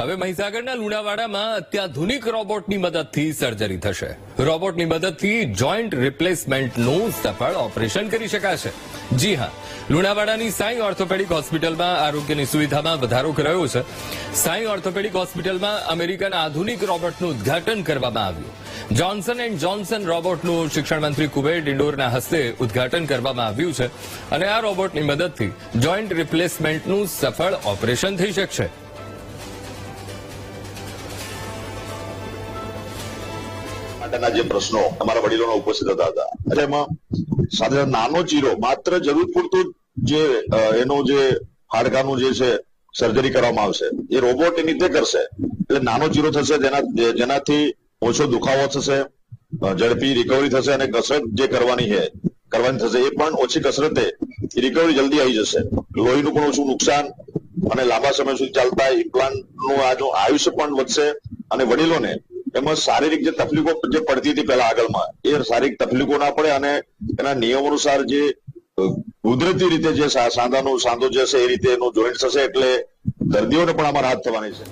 હવે મહીસાગરના લુણાવાડામાં અત્યાધુનિક રોબોટની મદદથી સર્જરી થશે. રોબોટની મદદથી જોઈન્ટ રિપ્લેસમેન્ટનું સફળ ઓપરેશન કરી શકાશે. જી હા, લુણાવાડાની સાઈ ઓર્થોપેડિક હોસ્પિટલમાં આરોગ્યની સુવિધામાં વધારો કરાયો છે. સાઈ ઓર્થોપેડિક હોસ્પિટલમાં અમેરિકન આધુનિક રોબોટનું ઉદ્ઘાટન કરવામાં આવ્યું. જોન્સન એન્ડ જોન્સન રોબોટનું શિક્ષણ મંત્રી કુબેર ડિંડોરના હસ્તે ઉદ્ઘાટન કરવામાં આવ્યું છે. અને આ રોબોટની મદદથી જોઈન્ટ રિપ્લેસમેન્ટનું સફળ ઓપરેશન થઈ શકશે. માટેના જે પ્રશ્નો અમારા વડીલોના ઉપસ્થિત હતા હતા. એટલે એમાં સાથે નાનો ચીરો, માત્ર જરૂર પૂરતું જે એનું જે હાડકાનું જે છે સર્જરી કરવામાં આવશે, એ રોબોટ એની રીતે કરશે. એટલે નાનો ચીરો થશે, જેના જેનાથી ઓછો દુખાવો થશે ઝડપી રિકવરી થશે અને કસરત જે કરવાની છે, કરવાની થશે, એ પણ ઓછી કસરતે રિકવરી જલ્દી આવી જશે. લોહીનું પણ ઓછું નુકસાન અને લાંબા સમય સુધી ચાલતા ઇમ્પ્લાન્ટનું આ આયુષ્ય પણ વધશે અને વડીલોને એમાં શારીરિક જે તકલીફો જે પડતી હતી પહેલા આગળમાં, એ શારીરિક તકલીફો ના પડે અને એના નિયમ અનુસાર જે કુદરતી રીતે જે સાંધાનું, સાંધો જે છે એ રીતે એનું જોઈન્ટ થશે એટલે દર્દીઓને પણ આમાં રાહત થવાની છે.